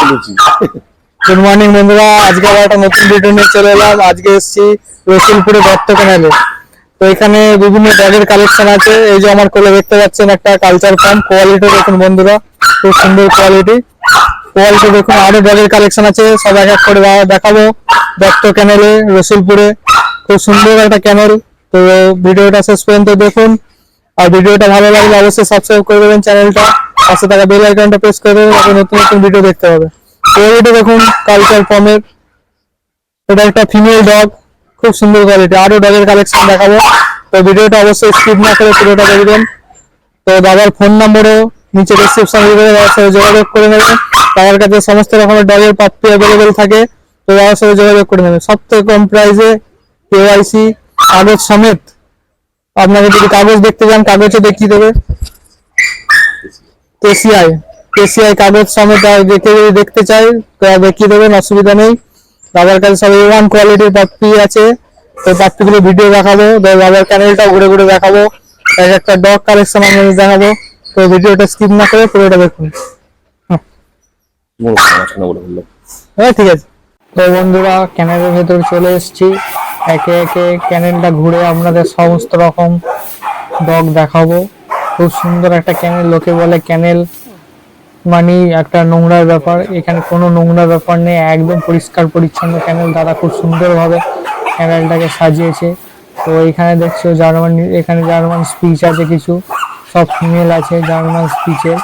তুলেছি good morning বন্ধুরা, আজকে আবার একটা নতুন ভিডিও নিয়ে চলে এলাম। আজকে এসেছি রসুলপুরে দত্ত ক্যানেলে তো এখানে বিভিন্ন ব্যাগের কালেকশন আছে। এই যে আমার কোলে দেখতে পাচ্ছেন একটা কালচার ফার্ম কোয়ালিটি দেখুন বন্ধুরা, খুব সুন্দর কোয়ালিটি কোয়ালিটি দেখুন, আরও ব্যাগের কালেকশন আছে। সব এক এক করে দেখাবো দত্ত ক্যানেলে রসুলপুরে। খুব সুন্দর একটা ক্যানেল তো ভিডিওটা শেষ পর্যন্ত দেখুন। আর ভিডিওটা ভালো লাগলে অবশ্যই সাবস্ক্রাইব করে দেবেন চ্যানেলটা পাশে থাকা বেল আইকনটা প্রেস করে দেবেন, তারপর নতুন নতুন ভিডিও দেখতে হবে কোয়ালিটি দেখুন কালচার ফর্মের এটা একটা ফিমেল ডগ খুব সুন্দর কোয়ালিটি আরও ডগের কালেকশন দেখাবো। তো ভিডিওটা অবশ্যই স্কিপ না করে পুরোটা দেখবেন তো দাদার ফোন নম্বরও নিচে ডিসক্রিপশন দিয়ে দাদার সাথে যোগাযোগ করে নেবেন। দাদার কাছে সমস্ত রকমের ডগের পাপ্পি অ্যাভেলেবেল থাকে, তো দাদার সাথে যোগাযোগ করে নেবেন। সব থেকে কম প্রাইসে কেওয়াইসি কাগজ সমেত। আপনাকে যদি কাগজ দেখতে চান কাগজও দেখিয়ে দেবে। কেসিআই কেসিআই কাগজ সমেত কেউ যদি দেখতে চাই তো দেখিয়ে দেবেন, অসুবিধা নেই। বাবার কাছে সব ওয়ান কোয়ালিটির পাপ্পি আছে। তো পাপ্পিগুলো ভিডিও দেখাবো বাবার চ্যানেলটা ঘুরে ঘুরে দেখাবো। এক একটা ডগ কালেকশন আপনাদের দেখাবো তো ভিডিওটা স্কিপ না করে পুরোটা দেখুন। হ্যাঁ ঠিক আছে। তো বন্ধুরা ক্যানেলের ভেতরে চলে এসেছি। একে একে ক্যানেলটা ঘুরে আপনাদের সমস্ত রকম ডগ দেখাবো। খুব সুন্দর একটা ক্যানেল, লোকে বলে ক্যানেল মানে একটা নোংরার ব্যাপার। এখানে কোনো নোংরা ব্যাপার নেই, একদম পরিষ্কার পরিচ্ছন্ন ক্যানেল। দাদা খুব সুন্দরভাবে ক্যানেলটাকে সাজিয়েছে। তো এখানে দেখছ জার্মান, এখানে জার্মান স্পিচ আছে কিছু, সব ফিমেল আছে জার্মান স্পিচের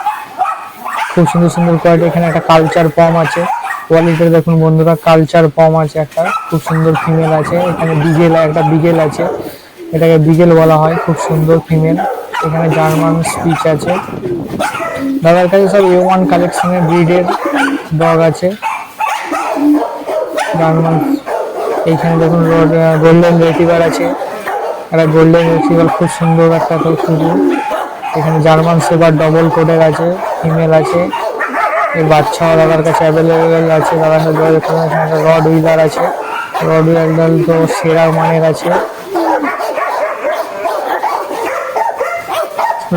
খুব সুন্দর সুন্দর কোয়ালিটি এখানে একটা কালচার পম আছে। কোয়ালিটি দেখুন বন্ধুরা কালচার পম আছে একটা। খুব সুন্দর ফিমেল আছে। এখানে বিগেল, একটা বিগেল আছে। এটাকে বিগেল বলা হয়, খুব সুন্দর ফিমেল এখানে জার্মান স্পিচ আছে। দাদার কাছে সব এ ওয়ান কালেকশনের ব্রিডের ডগ আছে। জার্মান, এইখানে দেখুন গোল্ডেন রেটিভার আছে। একটা গোল্ডেন রেটিভার খুব সুন্দর একটা কুকুর এখানে জার্মান সেবার ডবল কোডের আছে ফিমেল আছে। এর বাচ্চাও দাদার কাছে অ্যাভেলেবেল আছে। দাদার সাথে রড হুইলার আছে। রড হুইলার তো সেরা মানের আছে।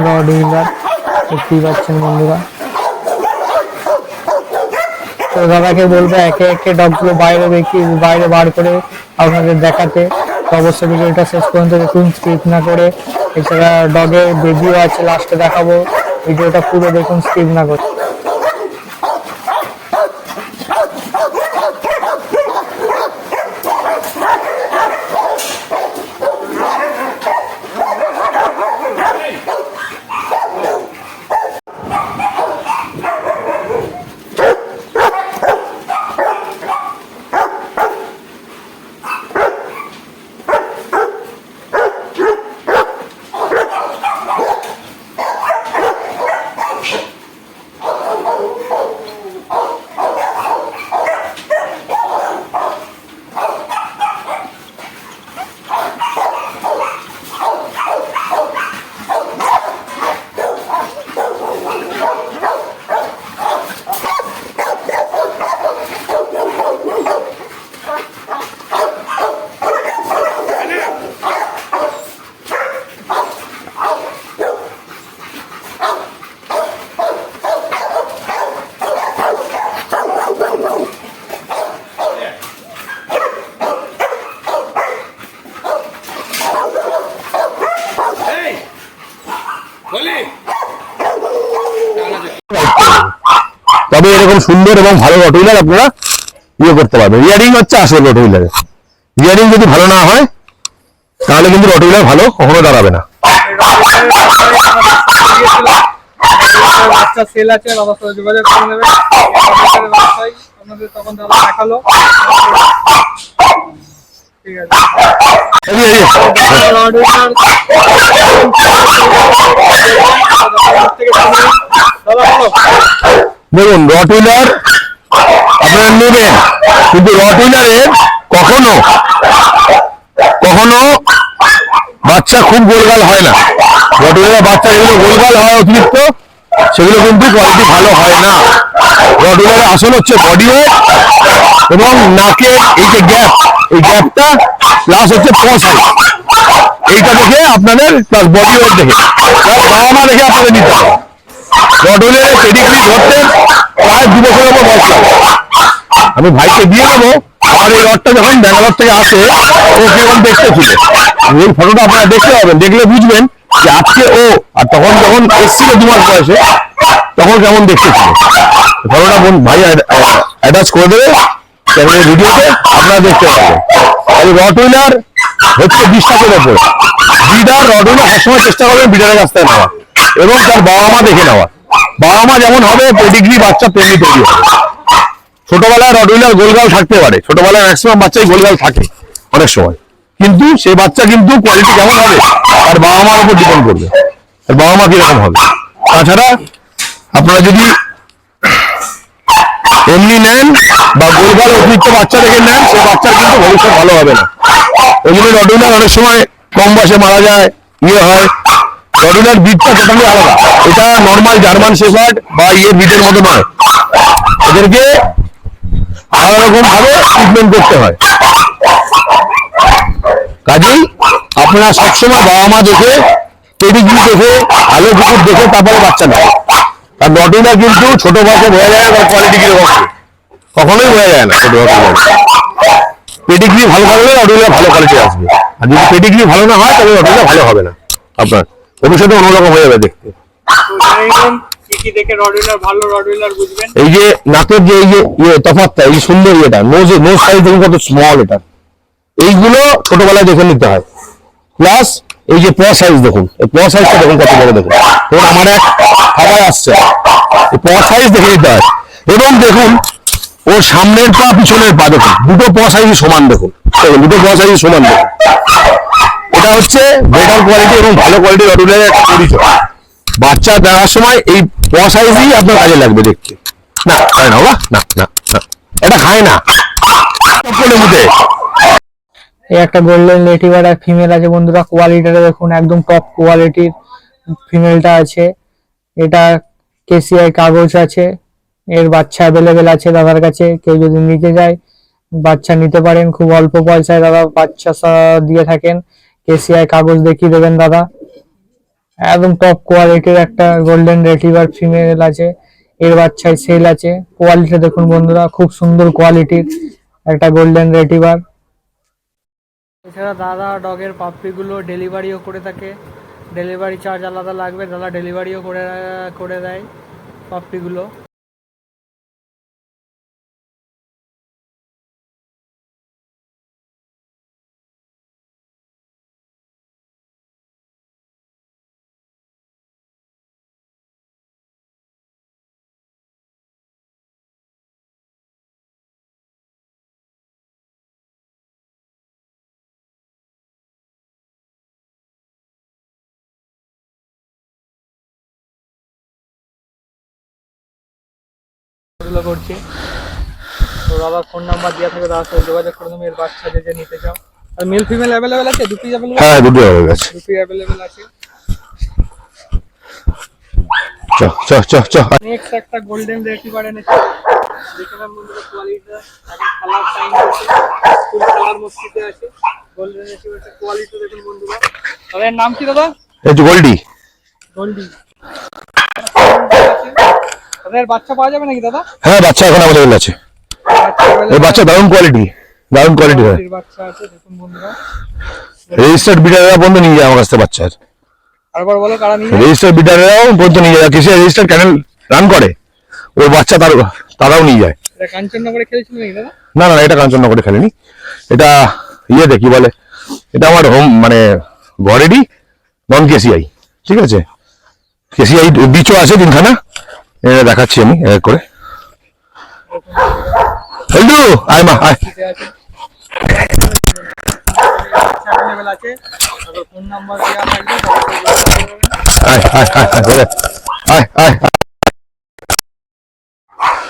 রড হুইলার দেখতেই পাচ্ছেন বন্ধুরা। তো দাদাকে বলব, একে একে ডগগুলো বাইরে দেখি বাইরে বার করে আপনাদের দেখাতে। অবশ্যই ভিডিওটা শেষ পর্যন্ত দেখুন, স্কিপ না করে। এছাড়া ডগের বেবিও আছে, লাস্টে দেখাবো। ভিডিওটা পুরো দেখুন, স্কিপ না করে তবে এরকম সুন্দর এবং ভালো রটুইলার আপনারা ইয়ে করতে পারবেন রিয়ারিং হচ্ছে আসল রটুইলারে রিয়ারিং যদি ভালো না হয় তাহলে কিন্তু রটুইলার ভালো কখনো দাঁড়াবে না বাচ্চা সেল আছে বাবার সাথে যোগাযোগ করে নেবে আপনাদের তখন দাদা দেখাল ঠিক আছে দেখুন, রটুইলার আপনারা নেবেন, কিন্তু রটুইলারের কখনো কখনো বাচ্চা খুব গোলগাল হয় না। রটুইলারের বাচ্চা যেগুলো গোলগাল হয় অতিরিক্ত, সেগুলো কিন্তু কোয়ালিটি ভালো হয় না। রটুইলারের আসল হচ্ছে বডি ওয়েট এবং নাকের এই যে গ্যাপ এই গ্যাপটা প্লাস হচ্ছে পস এইটা দেখে আপনাদের প্লাস বডি ওয়েট দেখে। বাবা মা দেখে আপনাদের নিতে হবে। রডোলের পেডিগ্রি প্রায় দু বছরের আমি ভাইকে দিয়ে দেবো আর এই রডটা যখন ব্যাঙ্গালোর থেকে আসে, ও কীরকম দেখতে ছিল এই ফটোটা আপনারা দেখতে পাবেন, দেখলে বুঝবেন যে আজকে ও, আর তখন যখন এসছিল দু মাস বয়সে, তখন কেমন দেখতে ছিল। ফটোটা বোন ভাই অ্যাটাচ করে দেবে চ্যানেলের ভিডিওতে, আপনারা দেখতে পাবেন। এই রড হুইলার হচ্ছে বিশ্বাসের ওপর বিডার, রড হুইলার সবসময় চেষ্টা করবেন বিডারের কাছ থেকে নেওয়া এবং তার বাবা মা দেখে নেওয়া। বাবা মা যেমন হবে পেডিগ্রি বাচ্চা তেমনি তৈরি হবে। ছোটবেলায় রডউইলার গোলগাল থাকতে পারে। ছোটবেলায় ম্যাক্সিমাম বাচ্চাই গোলগাল থাকে অনেক সময়। কিন্তু সে বাচ্চা কিন্তু কোয়ালিটি কেমন হবে আর বাবা মার উপর ডিপেন্ড করবে। তার বাবা মা কীরকম হবে। তাছাড়া আপনারা যদি এমনি নেন বা গোলগাল অতিরিক্ত বাচ্চা দেখে নেন, সেই বাচ্চার কিন্তু ভবিষ্যৎ ভালো হবে না। ওই জন্য রডউইলার অনেক সময় কম বয়সে মারা যায় ইয়ে হয় রডউইলার বিটটা টোটালি আলাদা। এটা নর্মাল জার্মান শেফার্ড বা ইয়ের বিটের মতো নয়। এদেরকে আলাদা রকম ভাবে ট্রিটমেন্ট করতে হয়। কাজেই আপনারা সবসময় বাবা মা দেখে পেডিগ্রি দেখে আলো পুকুর দেখে, তারপরে বাচ্চা নেয় আর নটিনা কিন্তু ছোট বয়সে বোঝা যায় না কোয়ালিটি কীরকম। কখনোই বোঝা যায় না ছোট বয়সে। পেডিগ্রি ভালো থাকলে অডিওটা ভালো কোয়ালিটি আসবে। আর যদি পেডিগ্রি ভালো না হয়, তাহলে অডিওটা ভালো হবে না। আপনার ভবিষ্যতে অন্যরকম হয়ে যাবে দেখতে। বুঝবেন। এই যে নাকের যে এই যে ইয়ে তফাৎটা এই সুন্দর ইয়েটা নোজ নোজ সাইজ দেখুন কত স্মল এটা। এইগুলো ছোটবেলায় দেখে নিতে হয়। প্লাস এই যে প সাইজ দেখুন এই প সাইজটা দেখুন কত বড় দেখুন। ধরুন আমার এক খাবার আসছে। এই প সাইজ দেখে নিতে হয়। এবং দেখুন ওর সামনের পা পিছনের পা দেখুন দুটো প সাইজ সমান দেখুন। দেখুন, দুটো প সাইজ সমান দেখুন। এটা হচ্ছে বেটার কোয়ালিটি এবং ভালো কোয়ালিটির অডিওটার একটা পরিচয় বাচ্চা দেওয়ার সময় এই প সাইজই আপনার কাজে লাগবে দেখতে। না খায় না বাবা? না না এটা খায় না। এই একটা গোল্ডেন লেটিভার এক ফিমেল আছে বন্ধুরা কোয়ালিটিটা দেখুন, একদম টপ কোয়ালিটির ফিমেলটা আছে। এটা কেসিআই কাগজ আছে, এর বাচ্চা অ্যাভেলেবেল আছে দাদার কাছে, কেউ যদি নিতে যায় বাচ্চা নিতে পারেন, খুব অল্প পয়সায় দাদা বাচ্চা দিয়ে থাকেন। কেসিআই কাগজ দেখিয়ে দেবেন দাদা। একদম টপ কোয়ালিটির একটা গোল্ডেন রেটিভার ফিমেল আছে, এর বাচ্চায় সেল আছে। কোয়ালিটি দেখুন বন্ধুরা, খুব সুন্দর কোয়ালিটির একটা গোল্ডেন রেটিভার এছাড়া দাদা ডগের পাপ্পিগুলো ডেলিভারিও করে থাকে। ডেলিভারি চার্জ আলাদা লাগবে, দাদা ডেলিভারিও করে করে দেয় পাপ্পিগুলো এগুলো করছে। তো দাদার ফোন নাম্বার দেওয়া থাকে দাদার সাথে যোগাযোগ করে তুমি এর বাচ্চা যে নিতে চাও। আর মেল ফিমেল অ্যাভেলেবেল আছে? দুটোই অ্যাভেলেবেল হ্যাঁ দুটো হয়ে গেছে দুটোই অ্যাভেলেবেল আছে। চ চ চ চ। নেক্সট একটা গোল্ডেন রেটিভার এনেছে। দেখে নাম বন্ধুরা কোয়ালিটিটা কালার টাইম আছে ফুল কালার মস্তিতে আছে। গোল্ডেন রেটিভারটা কোয়ালিটি দেখুন বন্ধুরা। এর নাম কি দাদা? এই গোল্ডি গোল্ডি এর বাচ্চা পাওয়া যাবে নাকি দাদা? হ্যাঁ বাচ্চা এখন আমাদের আছে। এই বাচ্চা দারুণ কোয়ালিটি দারুণ কোয়ালিটি হয়। বাচ্চা আছে দেখুন বন্ধুরা। রেজিস্টার্ড বিডারেরা পর্যন্ত নিয়ে যায় আমার কাছ বাচ্চা আরেকবার বলো কারা নিয়ে রেজিস্টার্ড বিডারেরাও পর্যন্ত নিয়ে যায়। কিছু রেজিস্টার ক্যানেল রান করে। ওর বাচ্চা তার তারাও নিয়ে যায়। এটা কাঞ্চননগরে খেলেছিল নাকি দাদা? না না এটা কাঞ্চননগরে খেলেনি। এটা ইয়েতে কি বলে? এটা আমার হোম মানে ঘরেরই নন কেসিআই ঠিক আছে? কেসিআই বিচও আছে তিনখানা। এটা দেখাচ্ছি আমি এক করে। হলদু আয় মা আয়।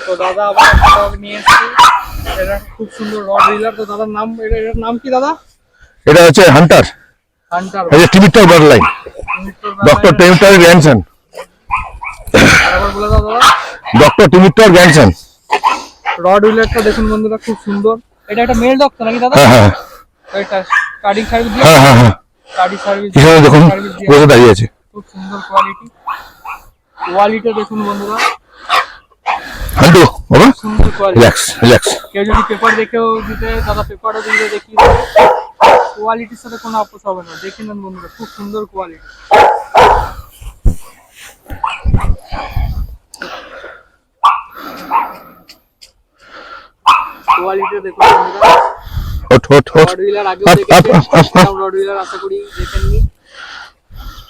তো দাদা আবার নিয়ে এসেছে। এটা খুব সুন্দর রড রিলার। তো দাদার নাম এটা এটার নাম কি দাদা? এটা হচ্ছে হান্টার। হান্টার। এই যে টিভিটার ব্লাড লাইন। ডক্টর টিমিটার গ্র্যান্ডসন আবার বলে দাও দাদা ডক্টর টিমিটার গ্র্যান্ডসন রড রিলারটা দেখুন বন্ধুরা খুব সুন্দর। এটা একটা মেল তো নাকি দাদা? হ্যাঁ হ্যাঁ। এটা কার্ডিং সার্ভিস হ্যাঁ হ্যাঁ হ্যাঁ। কার্ডিং সার্ভিস এখানে দেখুন বসে দাঁড়িয়ে আছে। খুব সুন্দর কোয়ালিটি কোয়ালিটি দেখুন বন্ধুরা। হান্টু বাবা। সুন্দর কোয়ালিটি রিল্যাক্স রিল্যাক্স কেউ যদি পেপার দেখেও দিতে দাদা পেপারও দিতে দেবে। কোয়ালিটির সাথে কোনো আপোষ হবে না। দেখে নেন বন্ধুরা খুব সুন্দর কোয়ালিটি কোয়ালিটি দেখুন ওঠ ওঠ ওঠ। রড হুইলার আগেও আপ, আপ, দেখেছেন up, up, up. Rottweiler আশা করি দেখেননি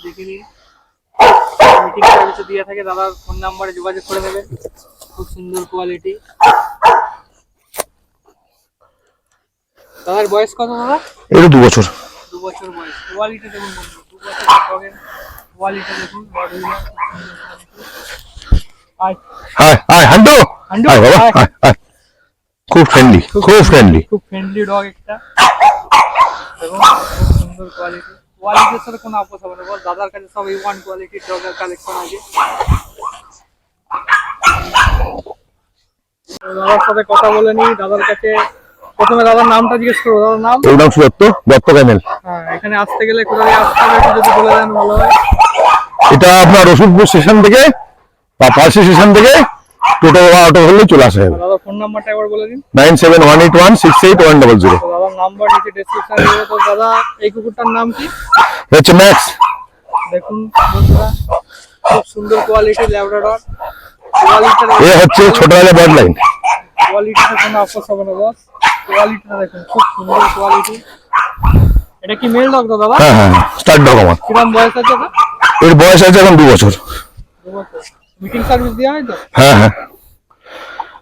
দেখে নিন। মিটিং সার্ভিসে দিয়ে থাকে দাদার ফোন নাম্বারে যোগাযোগ করে নেবেন খুব সুন্দর কোয়ালিটি দাদার বয়স কত দাদা? এটা দু বছর। দু বছর বয়স। কোয়ালিটি দেখুন দু বছর কোয়ালিটি দেখুন রড হুইলার আয় হাই হাই হান্টু হান্টু, হাই বাবা হাই। হাই হাই খুব ফ্রেন্ডলি খুব ফ্রেন্ডলি খুব ফ্রেন্ডলি ডগ একটা। এবং খুব সুন্দর কোয়ালিটি কোয়ালিটির সাথে কোনো আপোষ হবে না বল দাদার কাছে সব এই ওয়ান কোয়ালিটির ডগের কালেকশন আছে। দাদার সাথে কথা বলে নি দাদার কাছে প্রথমে দাদার নামটা জিজ্ঞেস করব দাদার নাম? সুদত্ত দত্ত ক্যানেল হ্যাঁ এখানে আসতে গেলে কোথায় আসতে হবে যদি বলে দেন ভালো হয়। এটা আপনার রসুলপুর স্টেশন থেকে বা পার্সি স্টেশন থেকে টোটো বা অটো ধরলেই চলে আসা। যাবে ফোন নাম্বারটা একবার বলে দিন। Nine seven one eight one six eight one double zero. তো দাদার নাম্বার নিচে ডেসক্রিপশনে দেবো। তো দাদা এই কুকুরটার নাম কি? হচ্ছে ম্যাক্স। দেখুন বন্ধুরা খুব সুন্দর কোয়ালিটি ল্যাবরাডর কোয়ালিটির এ হচ্ছে ছোট রাজা বার্ড লাইন কোয়ালিটিতে কোনো আপোষ হবে না বস কোয়ালিটিটা দেখুন খুব সুন্দর কোয়ালিটি এটা কি মেল ডগ দাদা? হ্যাঁ হ্যাঁ স্টার্ট ডগ আমার। কিরম বয়স আছে না এর বয়স আছে এখন দু বছর। হয় হ্যাঁ।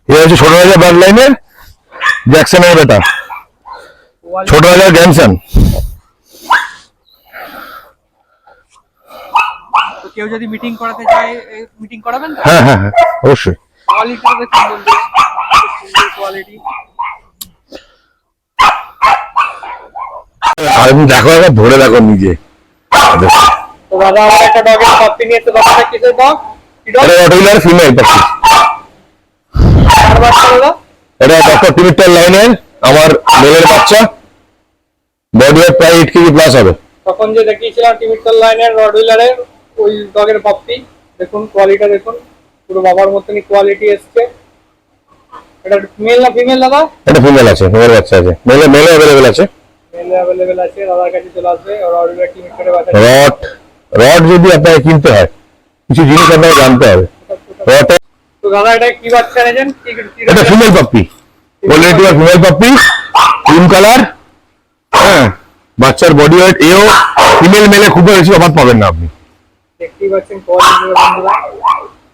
এ হচ্ছে ছোট রাজা বার্ড লাইনের জ্যাকসনের বেটা। ছোট রাজার তো কেউ যদি মিটিং করাতে চায় মিটিং করাবেন হ্যাঁ হ্যাঁ হ্যাঁ অবশ্যই। কোয়ালিটি আমি দেখো ধরে দেখো নিজে। তো দাদা আমার একটা ডগের কপি নিয়ে তো দাদাটা কিসের ডগ এটা অটোইলার ফিমেল পাখি চার বাচ্চা দাদা এটা ডক্টর টিমিটার লাইনের আমার মেলের বাচ্চা। বডি ওয়েট প্রায় এইট কেজি প্লাস হবে। তখন যে দেখিয়েছিলাম টিমিটাল লাইনের রড হুইলারের ওই ডগের পাপ্পি দেখুন কোয়ালিটি দেখুন। পুরো বাবার মতনই কোয়ালিটি এসছে। এটা মেল না ফিমেল দাদা? এটা ফিমেল আছে মেলের বাচ্চা আছে। মেলে মেলে অ্যাভেলেবেল আছে। মেল অ্যাভেলেবেল আছে দাদার কাছে চলে আসবে। রড হুইলার টিমিটারের বাচ্চা। রড রড যদি আপনাকে কিনতে হয় কিছু জিনিস আপনাকে জানতে হবে। রডে দাদা এটা ফিমেল পাপ্পি। কোয়ালিটি আর ফিমেল পাপ্পি ক্রিম কালার হ্যাঁ বাচ্চার বডি ওয়েট এও ফিমেল মেলে খুব বেশি অফার পাবেন না আপনি।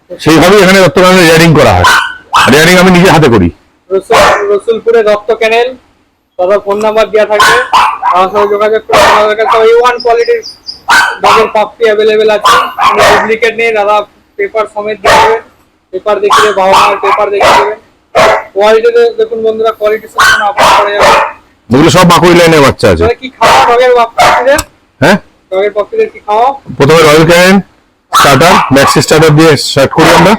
সেইভাবেই এখানে দত্তগ্রামে রেয়ারিং করা হয়। রেয়ারিং আমি নিজে হাতে করি। রসুলপুরে দত্ত ক্যানেল। দাদা ফোন নাম্বার দেওয়া থাকবে। আমার সঙ্গে যোগাযোগ করে আমাদের কাছে ওয়ান কোয়ালিটির ডগের পাপ্পি অ্যাভেলেবেল আছে। ডুপ্লিকেট নেই দাদা পেপার সমেত দিয়ে দেবেন পেপার দেখিয়ে দেবে বাবা মার পেপার দেখিয়ে দেবেন কোয়ালিটি দেখুন বন্ধুরা কোয়ালিটি কোনো আপনার করা যাবে। এগুলো সব বাকুই লাইনের বাচ্চা আছে। কি খাওয়া? ডগের পাপ্পিদের হ্যাঁ? ডগের পাপ্পিদের কি খাওয়া? প্রথমে Royal Canin starter maxi starter দিয়ে স্টার্ট করি আমরা।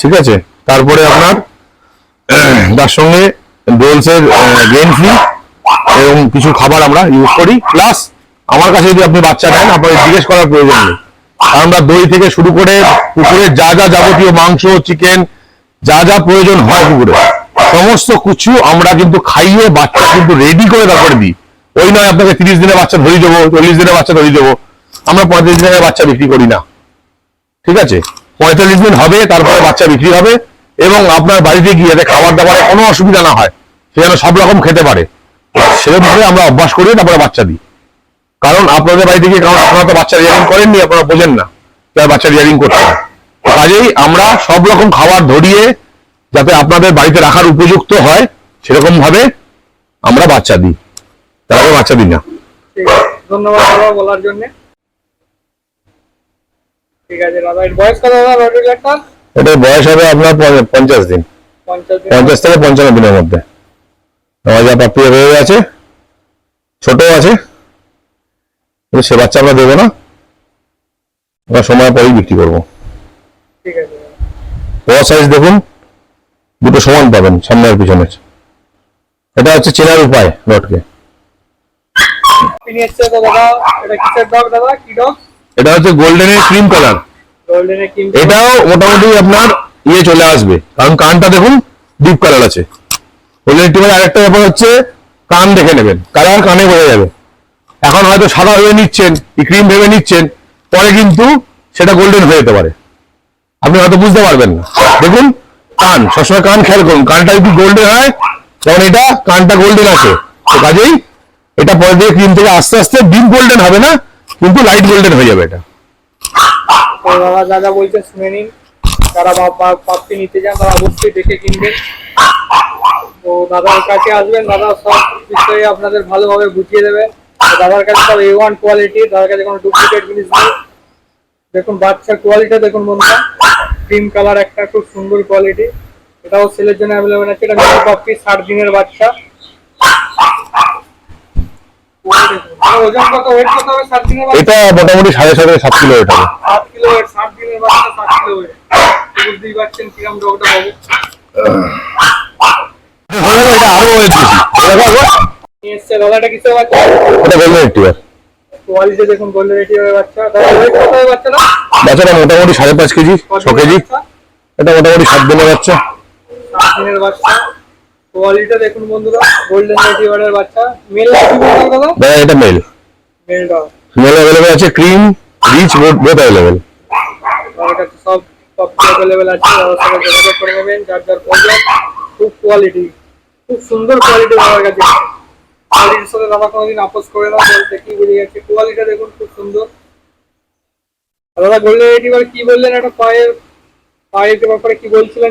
ঠিক আছে? তারপরে আপনার তার সঙ্গে ডোলসের গ্রেন ফ্রি এবং কিছু খাবার আমরা ইউজ করি। প্লাস আমার কাছে যদি আপনি বাচ্চা নেন আপনাকে জিজ্ঞেস করার প্রয়োজন নেই। আমরা দই থেকে শুরু করে পুকুরের যা যা যাবতীয় মাংস চিকেন যা যা প্রয়োজন হয় পুকুরে, সমস্ত কিছু আমরা কিন্তু খাইয়ে বাচ্চা কিন্তু রেডি করে তারপরে দিই। ওই নয় আপনাকে তিরিশ দিনের বাচ্চা ধরিয়ে দেবো, চল্লিশ দিনের বাচ্চা ধরিয়ে দেবো। আমরা পঁয়ত্রিশ দিনের বাচ্চা বিক্রি করি না। ঠিক আছে? পঁয়তাল্লিশ দিন হবে, তারপরে বাচ্চা বিক্রি হবে এবং আপনার বাড়িতে গিয়ে যাতে খাবার দাবারে কোনো অসুবিধা না হয়, সে যেন সব রকম খেতে পারে। সেরকমভাবে আমরা অভ্যাস করি তারপরে বাচ্চা দিই। কারণ আপনাদের বাড়িতে গিয়ে কারণ আপনারা তো বাচ্চা রিয়ারিং করেননি আপনারা বোঝেন না তাই বাচ্চা রিয়ারিং করতে কাজেই আমরা সব রকম খাবার ধরিয়ে যাতে আপনাদের বাড়িতে রাখার উপযুক্ত হয় সেরকম ভাবে আমরা বাচ্চা দিই। তারপরে বাচ্চা দিই না। ঠিক আছে ধন্যবাদ বলার জন্য। ঠিক আছে দাদা এর বয়স কত দাদা হবে আপনার পঞ্চাশ দিন। পঞ্চাশ থেকে পঞ্চান্ন দিনের মধ্যে। আমার যা প্রাপ্তি হয়ে গেছে ছোট আছে। কিন্তু সে বাচ্চা আমরা দেবো না। আমরা সময় পরেই বিক্রি করব। বড় সাইজ দেখুন দুটো সমান পাবেন সামনে আর পিছনে। এটা হচ্ছে চেনার উপায় দাদা এটা হচ্ছে গোল্ডেনের ক্রিম কালার এটাও মোটামুটি আপনার ইয়ে চলে আসবে। কারণ কানটা দেখুন ডিপ কালার আছে। গোল্ডেন আরেকটা ব্যাপার হচ্ছে কান দেখে নেবেন। কালার কানে বোঝা যাবে। এখন হয়তো সাদা ভেবে নিচ্ছেন ক্রিম ভেবে নিচ্ছেন, পরে কিন্তু সেটা গোল্ডেন হয়ে যেতে পারে। আপনি হয়তো বুঝতে পারবেন না। দেখুন, কান, সবসময় কান খেয়াল করুন, কানটা যদি গোল্ডেন হয়, তখন এটা কানটা গোল্ডেন আছে। তো কাজেই এটা পরে দিয়ে ক্রিম থেকে আস্তে আস্তে ডিপ গোল্ডেন হবে না, কিন্তু লাইট গোল্ডেন হয়ে যাবে এটা। তো দাদা বলছেন শুনে নিন বা- বা- নিতে চান, তারা অবশ্যই দেখে কিনবেন। তো দাদার কাছে আসবেন, দাদা সব বিষয়ে আপনাদের ভালোভাবে বুঝিয়ে দেবে তো দাদার কাছে সব এ ওয়ান কোয়ালিটি দাদার কাছে কোনো ডুপ্লিকেট জিনিস নেই। দেখুন বাচ্চার কোয়ালিটি দেখুন বন্ধুরা। ক্রিম কালার একটা খুব সুন্দর কোয়ালিটি এটাও সেলের জন্য অ্যাভেলেবেল আছে। এটা মেয়ে পাপ্পি ষাট দিনের বাচ্চা। এটা মোটামুটি সাড়ে সাত সাত কিলো এটা সাত কিলো ষাট দিনের বাচ্চা সাত কিলো বুঝতেই পারছেন কিরম রোগটা হবে। এটা আরও ওয়েট বেশি এসছে দাদাটা কিসের বাচ্চা? এটা গোল্ডেন রিট্রিভার কোয়ালিটি দেখুন গোল্ডেন রেডি বাচ্চা। দাদা ওয়েট কত হবে বাচ্চাটা বাচ্চাটা মোটামুটি সাড়ে পাঁচ কেজি ছ কেজি। এটা মোটামুটি সাত দিনের বাচ্চা। সাত দিনের বাচ্চা। কোয়ালিটা দেখুন বন্ধুরা গোল্ডেন বাচ্চা। মেল না দাদা? দাদা এটা মেল মেল অ্যাভেলেবেল আছে ক্রিম রিচ বোথ অ্যাভেলেবেল সব সব অ্যাভেলেবেল আছে যোগাযোগ করে নেবেন যার যার প্রয়োজন খুব কোয়ালিটি খুব সুন্দর কোয়ালিটি আমার কাছে। দাদা কোনোদিন আপোষ করে না বলতে কি গেছে। কোয়ালিটা দেখুন, খুব সুন্দর। দাদা কি বললেন? একটা পায়ের পায়ের ব্যাপারে কি বলছিলেন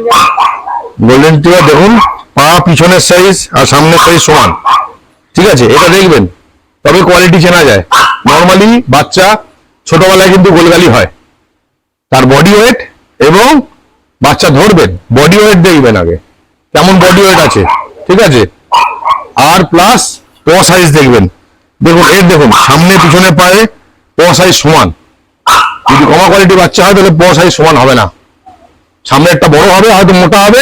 দেখুন, পা পিছনের সাইজ আর সামনের সাইজ সমান। ঠিক আছে, এটা দেখবেন। তবে কোয়ালিটি চেনা যায়। নর্মালি বাচ্চা ছোটবেলায় কিন্তু গোলগালি হয়। তার বডি ওয়েট এবং বাচ্চা ধরবেন বডি ওয়েট দেখবেন আগে। কেমন বডি ওয়েট আছে, ঠিক আছে? আর প্লাস প সাইজ দেখবেন। দেখুন এর দেখুন, সামনে পিছনে পায়ে প সাইজ সমান। যদি কমা কোয়ালিটি বাচ্চা হয়, তাহলে প সাইজ সমান হবে না। সামনেরটা বড় হবে, হয়তো মোটা হবে,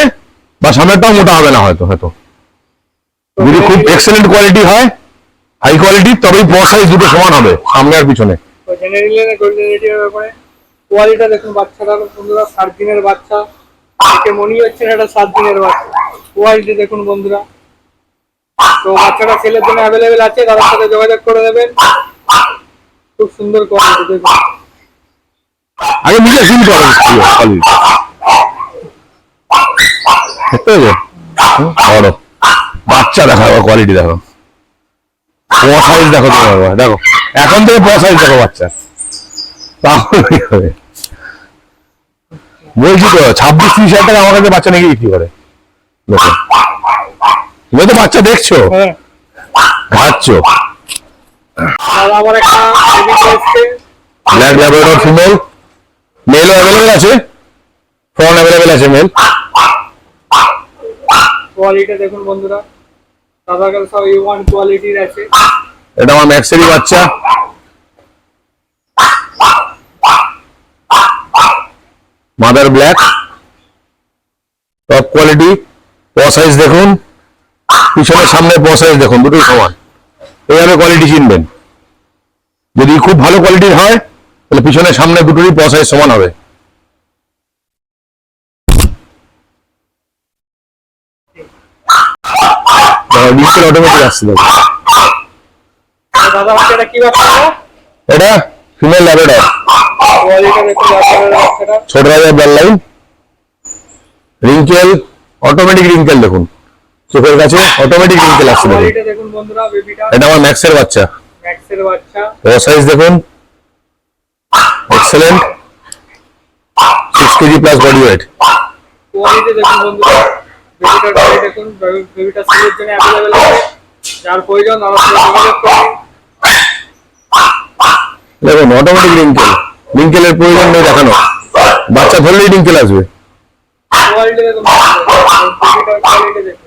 বা সামনেরটাও মোটা হবে না হয়তো হয়তো। যদি খুব এক্সেলেন্ট কোয়ালিটি হয় হাই কোয়ালিটি তবেই প সাইজ দুটো সমান হবে, সামনে আর পিছনে। কোয়ালিটা দেখুন, বাচ্চাটা বন্ধুরা, সাত দিনের বাচ্চা। মনেই হচ্ছে এটা সাত দিনের বাচ্চা। কোয়ালিটি দেখুন বন্ধুরা। তো বাচ্চাটা ছেলের জন্য অ্যাভেলেবেল আছে, তাদের সাথে যোগাযোগ করে দেবেন খুব সুন্দর কোয়ালিটি দেখুন। আগে নিজে ফিল করেন? বড় বাচ্চা দেখো কোয়ালিটি দেখো প সাইজ দেখো দেখো। এখন থেকে প সাইজ দেখো বাচ্চা? বলছি তো, ছাব্বিশ ত্রিশ হাজার টাকা আমার কাছে বাচ্চা নিয়ে বিক্রি করে। লোকে তুমি তো বাচ্চা দেখছ? হ্যাঁ। ব্ল্যাক ল্যাবরেটর ফিমেল মেলও অ্যাভেলেবেল আছে। অ্যাভেলেবেল আছে? মেল কোয়ালিটি দেখুন বন্ধুরা। সব ওয়ান কোয়ালিটির আছে। এটা আমার ম্যাক্সেরই বাচ্চা। Mother black top quality paw size দেখুন। পিছনের সামনে প সাইজ দেখুন দুটোই সমান। এইভাবে কোয়ালিটি চিনবেন। যদি খুব ভালো কোয়ালিটির হয় তাহলে পিছনের সামনে দুটোরই প সাইজ সমান হবে। ডিজিটাল অটোমেটিক আসছে দেখুন। তো দাদা বাচ্চাটা কি বাচ্চা এটা ফিমেল ল্যাবেডর ছোট রাজার লাইন রিঙ্কেল অটোমেটিক রিঙ্কেল দেখুন। চোখের কাছে অটোমেটিক রিঙ্কেল আসছে দেখুন। দেখুন বন্ধুরা বেবিটা এটা আমার ম্যাক্সের বাচ্চা। ম্যাক্সের বাচ্চা। ওর সাইজ দেখুন। Excellent six kg plus body weight quality দেখুন বন্ধুরা। বেবিটার কোয়ালিটি দেখুন। বেবিটা সেলের জন্য অ্যাভেলেবেল আছে। যার প্রয়োজন আমার যোগাযোগ করুন। দেখুন অটোমেটিক রিঙ্কেল রিঙ্কেলের প্রয়োজন নেই দেখানো। বাচ্চা ধরলেই রিঙ্কেল আসবে। কোয়ালিটি দেখুন কোয়ালিটি দেখুন।